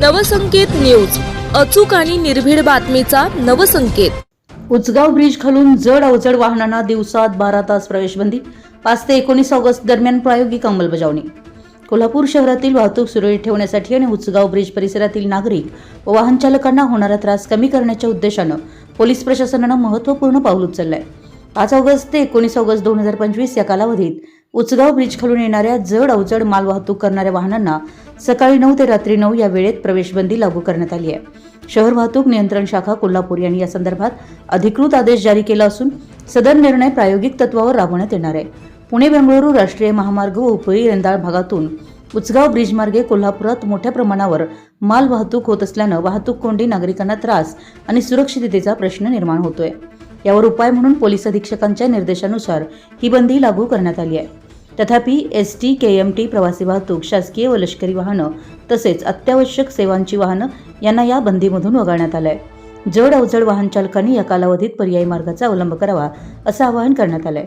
Navsanket news. अचूक आणि निर्भीड बातमीचा नवसंकेत. उचगाव ब्रिज खालून जड अवजड वाहनांना दिवसात बारा तास प्रवेशबंदी. पाच ते एकोणीस ऑगस्ट दरम्यान प्रायोगिक अंमलबजावणी. कोल्हापूर शहरातील वाहतूक सुरळीत ठेवण्यासाठी आणि उचगाव ब्रिज परिसरातील नागरिक व वाहन चालकांना होणारा त्रास कमी करण्याच्या उद्देशानं पोलीस प्रशासनानं महत्त्वपूर्ण पाऊल उचललंय. पाच ऑगस्ट ते एकोणीस ऑगस्ट दोन हजार पंचवीस या कालावधीत उचगाव ब्रिज खालून येणाऱ्या जड अवजड माल वाहतूक करणाऱ्या वाहनांना सकाळी नऊ ते रात्री नऊ या वेळेत प्रवेशबंदी लागू करण्यात आली आहे. शहर वाहतूक नियंत्रण शाखा कोल्हापूर यांनी या संदर्भात अधिकृत आदेश जारी केला असून सदर निर्णय प्रायोगिक तत्वावर राबवण्यात येणार आहे. पुणे बेंगळुरू राष्ट्रीय महामार्ग व उपरी रेंदाळ भागातून उचगाव ब्रिजमार्गे कोल्हापुरात मोठ्या प्रमाणावर माल वाहतूक होत असल्यानं वाहतूक कोंडी नागरिकांना त्रास आणि सुरक्षिततेचा प्रश्न निर्माण होतोय. यावर उपाय म्हणून पोलीस अधीक्षकांच्या निर्देशानुसार ही बंदी लागू करण्यात आली आहे. तथापि S T K M T प्रवासी वाहतूक शासकीय व लष्करी वाहनं तसेच अत्यावश्यक सेवांची वाहनं यांना या बंदीमधून वगळण्यात आलंय. जड अवजड वाहन चालकांनी या कालावधीत पर्यायी मार्गाचा अवलंब करावा असं आवाहन करण्यात आलंय.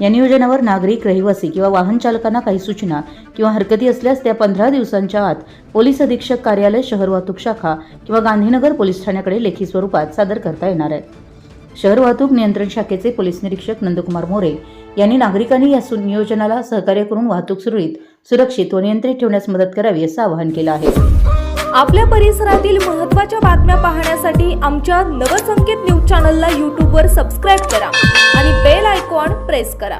या नियोजनावर नागरिक रहिवासी किंवा वाहन चालकांना काही सूचना किंवा हरकती असल्यास त्या पंधरा दिवसांच्या आत पोलीस अधीक्षक कार्यालय शहर वाहतूक शाखा किंवा गांधीनगर पोलीस ठाण्याकडे लेखी स्वरूपात सादर करता येणार आहेत. शहर वाहतूक नियंत्रण शाखेचे पोलीस निरीक्षक नंदकुमार मोरे यांनी नागरिकांनी या नियोजनाला सहकार्य करून वाहतूक सुरळीत सुरक्षित व नियंत्रित ठेवण्यास मदत करावी असं आवाहन केलं आहे. आपल्या परिसरातील महत्त्वाच्या बातम्या पाहण्यासाठी आमच्या नवसंकेत न्यूज चॅनलला यूट्यूबवर सबस्क्राईब करा आणि बेल आयकॉन प्रेस करा.